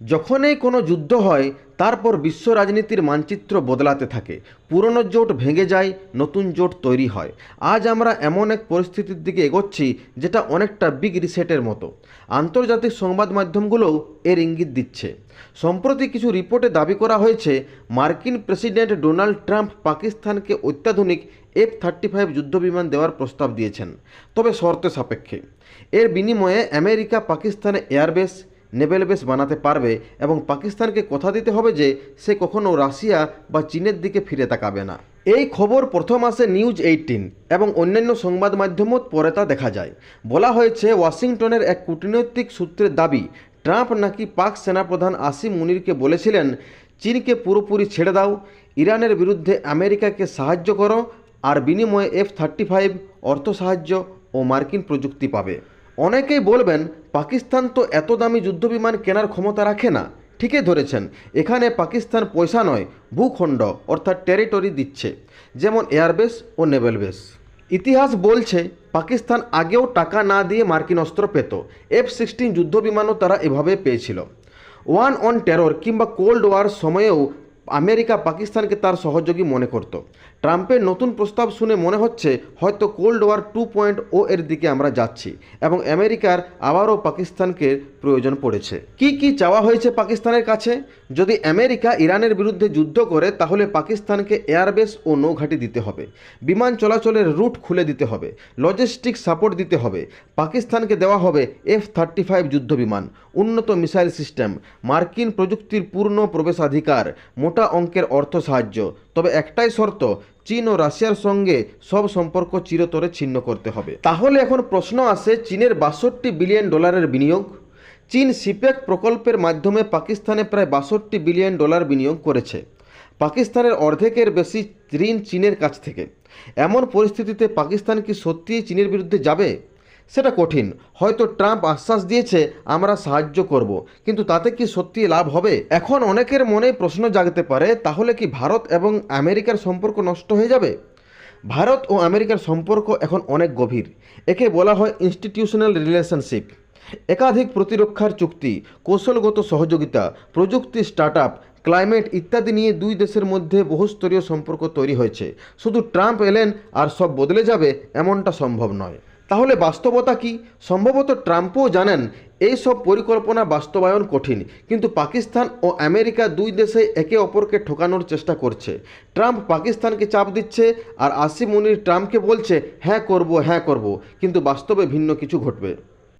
যখনই কোনো যুদ্ধ হয়, তারপর বিশ্ব রাজনীতির মানচিত্র বদলাতে থাকে। পুরনো জোট ভেঙে যায়, নতুন জোট তৈরি হয়। আজ আমরা এমন এক পরিস্থিতির দিকে এগোচ্ছি, যেটা অনেকটা বিগ রিসেটের মতো। আন্তর্জাতিক সংবাদ মাধ্যমগুলোও এর ইঙ্গিত দিচ্ছে। সম্প্রতি কিছু রিপোর্টে দাবি করা হয়েছে, মার্কিন প্রেসিডেন্ট ডোনাল্ড ট্রাম্প পাকিস্তানকে অত্যাধুনিক এফ থার্টি ফাইভ যুদ্ধবিমান দেওয়ার প্রস্তাব দিয়েছেন। তবে শর্ত সাপেক্ষে। এর বিনিময়ে আমেরিকা পাকিস্তানে এয়ারবেস নেভেল বেস বানাতে পারবে এবং পাকিস্তানকে কথা দিতে হবে যে সে কখনও রাশিয়া বা চীনের দিকে ফিরে তাকাবে না। এই খবর প্রথম আসে নিউজ এইটিন এবং অন্যান্য সংবাদ মাধ্যমত পরে তা দেখা যায়। বলা হয়েছে, ওয়াশিংটনের এক কূটনৈতিক সূত্রের দাবি, ট্রাম্প নাকি পাক সেনাপ্রধান আসিম মুনিরকে বলেছিলেন, চীনকে পুরোপুরি ছেড়ে দাও, ইরানের বিরুদ্ধে আমেরিকাকে সাহায্য করো, আর বিনিময়ে এফ থার্টি ফাইভ অর্থ সাহায্য ও মার্কিন প্রযুক্তি পাবে। অনেকেই বলবেন, পাকিস্তান তো এত দামি যুদ্ধবিমান কেনার ক্ষমতা রাখে না। ঠিকই ধরেছেন। এখানে পাকিস্তান পয়সা নয়, ভূখণ্ড, অর্থাৎ টেরিটরি দিচ্ছে, যেমন এয়ারবেস ও নেভেল বেস। ইতিহাস বলছে, পাকিস্তান আগেও টাকা না দিয়ে মার্কিন অস্ত্র পেত। এফ সিক্সটিন যুদ্ধবিমানও তারা এভাবে পেয়েছিল। ওয়ান অন টেরর কিংবা কোল্ড ওয়ার সময়েও আমেরিকা পাকিস্তানকে তার সহযোগী মনে করত। ট্রাম্পের নতুন প্রস্তাব শুনে মনে হচ্ছে, হয়তো cold war two point O এর দিকে আমরা যাচ্ছি এবং আমেরিকার আবারও পাকিস্তানকে প্রয়োজন পড়েছে। কি কি চাওয়া হয়েছে পাকিস্তানের কাছে? যদি আমেরিকা ইরানের বিরুদ্ধে যুদ্ধ করে, তাহলে পাকিস্তানকে এয়ারবেস ও নৌঘাঁটি দিতে হবে, বিমান চলাচলের রুট খুলে দিতে হবে, লজিস্টিক সাপোর্ট দিতে হবে, পাকিস্তানকে দেওয়া হবে এফ থার্টি ফাইভ যুদ্ধবিমান, উন্নত মিসাইল সিস্টেম, মার্কিন প্রযুক্তির পূর্ণ প্রবেশাধিকার মোটা অঙ্কের অর্থ সাহায্য। তবে একটাই শর্ত, চীন ও রাশিয়ার সঙ্গে সব সম্পর্ক চিরতরে ছিন্ন করতে হবে। তাহলে এখন প্রশ্ন আসে, চীনের বাষট্টি বিলিয়ন ডলারের বিনিয়োগ। চীন সিপেক প্রকল্পের মাধ্যমে পাকিস্তানে প্রায় বাষট্টি বিলিয়ন ডলার বিনিয়োগ করেছে। পাকিস্তানের অর্ধেকের বেশি ঋণ চীনের কাছ থেকে। এমন পরিস্থিতিতে পাকিস্তান কি সত্যিই চীনের বিরুদ্ধে যাবে? সেটা কঠিন। হয়তো ট্রাম্প আশ্বাস দিয়েছে, আমরা সাহায্য করব। কিন্তু তাতে কি সত্যি লাভ হবে? এখন অনেকের মনে প্রশ্ন জাগতে পারে, তাহলে কি ভারত এবং আমেরিকার সম্পর্ক নষ্ট হয়ে যাবে? ভারত ও আমেরিকার সম্পর্ক এখন অনেক গভীর। একে বলা হয় ইনস্টিটিউশনাল রিলেশনশিপ একাধিক প্রতিরক্ষার চুক্তি, কৌশলগত সহযোগিতা, প্রযুক্তি স্টার্ট আপ ক্লাইমেট ইত্যাদি নিয়ে দুই দেশের মধ্যে বহুস্তরীয় সম্পর্ক তৈরি হয়েছে। শুধু ট্রাম্প এলেন আর সব বদলে যাবে, এমনটা সম্ভব নয়। তাহলে বাস্তবতা কি? সম্ভবত ট্রাম্পও জানেন এই সব পরিকল্পনা বাস্তবায়ন কঠিন, কিন্তু পাকিস্তান ও আমেরিকা দুই দেশে একে অপরকে ঠকানোর চেষ্টা করছে। ট্রাম্প পাকিস্তানকে চাপ দিচ্ছে আর আসিম মুনির ট্রাম্পকে বলছে হ্যাঁ করব হ্যাঁ করব। কিন্তু বাস্তবে ভিন্ন কিছু ঘটবে।